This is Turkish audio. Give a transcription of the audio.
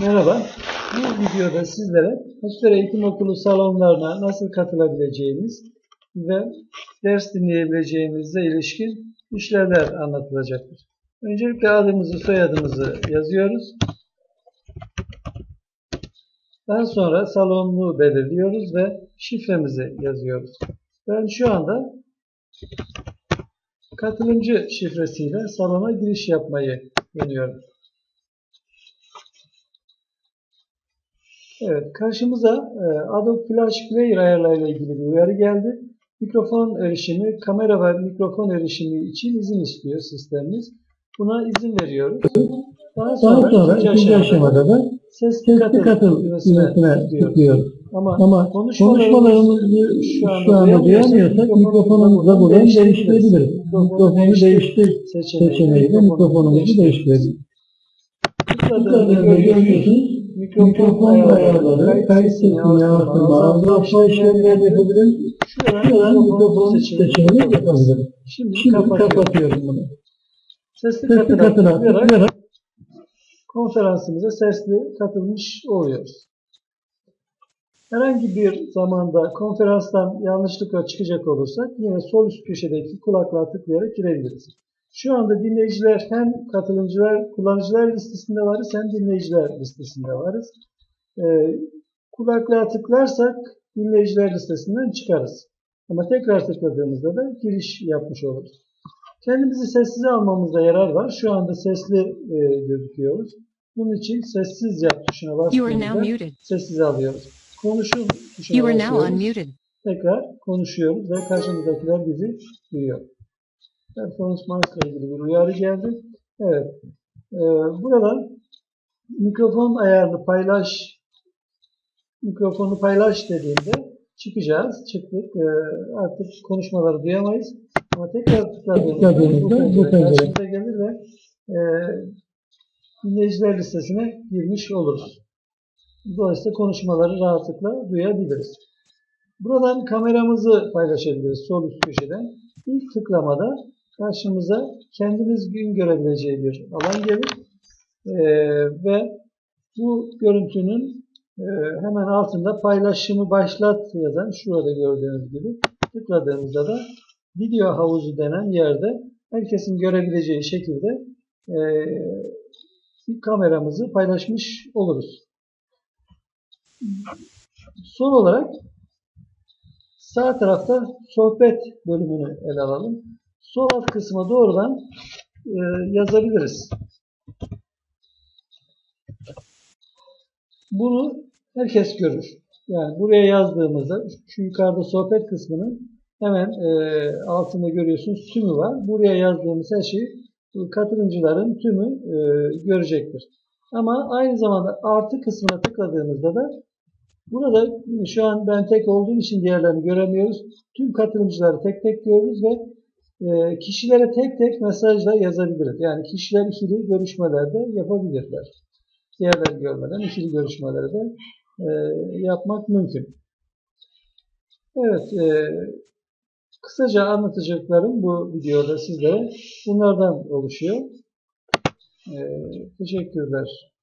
Merhaba. Bu videoda sizlere Hasüler Eğitim Okulu salonlarına nasıl katılabileceğimiz ve ders dinleyebileceğimizle ilişkin işlevler anlatılacaktır. Öncelikle adımızı, soyadımızı yazıyoruz. Daha sonra salonunu belirliyoruz ve şifremizi yazıyoruz. Ben şu anda katılımcı şifresiyle salona giriş yapmayı deniyorum. Evet, karşımıza e, Adobe Flash Player ayarlarıyla ilgili bir uyarı geldi. Mikrofon erişimi, kamera ve mikrofon erişimi için izin istiyor sistemimiz. Buna izin veriyoruz. Daha Daha sonra, sonra ikinci ikinci aşamada aşamada da sesli katıl, katıl düğmesine tıklıyoruz. Ama, Ama konuşmalarımızı şu anda şu anda duyamıyorsak mikrofonumuzu buradan değiştirebiliriz. Mikrofonu değiştir seçeneğiyle mikrofonumuzu değiştirebiliriz. Tıkladığınızda görüyorsunuz. Mikrofon ayarları, ayarları, kayıt sesini artırma, azaltma işlemleri yapabiliriz. Şuradan mikrofon seçeneğini yapabiliriz. Şimdi, Şimdi kapatıyorum. kapatıyorum bunu. Sesli Sesli katına tıklayarak konferansımıza sesli katılmış oluyoruz. Herhangi bir zamanda konferanstan yanlışlıkla çıkacak olursak yine sol üst köşedeki kulaklığa tıklayarak girebiliriz. Şu anda dinleyiciler hem katılımcılar, kullanıcılar listesinde varız hem dinleyiciler listesinde varız. Ee, kulaklığa tıklarsak dinleyiciler listesinden çıkarız. Ama tekrar tıkladığımızda da giriş yapmış oluruz. Kendimizi sessize almamızda yarar var. Şu anda sesli e, gözüküyoruz. Bunun için sessiz yap tuşuna bastığımızda muted. sessize alıyoruz. Konuşun tuşuna basıyoruz. Tekrar konuşuyoruz ve karşımızdakiler bizi duyuyor. Performansla ilgili bir uyarı geldi. Evet. Ee, buradan mikrofon ayarını paylaş mikrofonu paylaş dediğimde çıkacağız. Çıktık. Ee, artık konuşmaları duyamayız. Ama tekrar tıkladığımızda bu karşımıza gelir ve e, dinleyiciler listesine girmiş oluruz. Dolayısıyla konuşmaları rahatlıkla duyabiliriz. Buradan kameramızı paylaşabiliriz sol üst köşeden. İlk tıklamada karşımıza kendimiz gün görebileceği bir alan gelir. Ee, ve bu görüntünün e, hemen altında paylaşımı başlat yazan şurada gördüğünüz gibi tıkladığımızda da video havuzu denen yerde herkesin görebileceği şekilde e, kameramızı paylaşmış oluruz. Son olarak sağ tarafta sohbet bölümünü ele alalım. Sol alt kısma doğrudan e, yazabiliriz. Bunu herkes görür. Yani buraya yazdığımızda şu yukarıda sohbet kısmının hemen e, altında görüyorsunuz tümü var. Buraya yazdığımız her şey e, katılımcıların tümü e, görecektir. Ama aynı zamanda artı kısmına tıkladığımızda da burada şu an ben tek olduğum için diğerlerini göremiyoruz. Tüm katılımcıları tek tek görürüz ve e, kişilere tek tek mesajla yazabiliriz. Yani kişiler ikili görüşmelerde yapabilirler. Diğerleri görmeden ikili görüşmeleri de e, yapmak mümkün. Evet, e, kısaca anlatacaklarım bu videoda sizlere bunlardan oluşuyor. E, teşekkürler.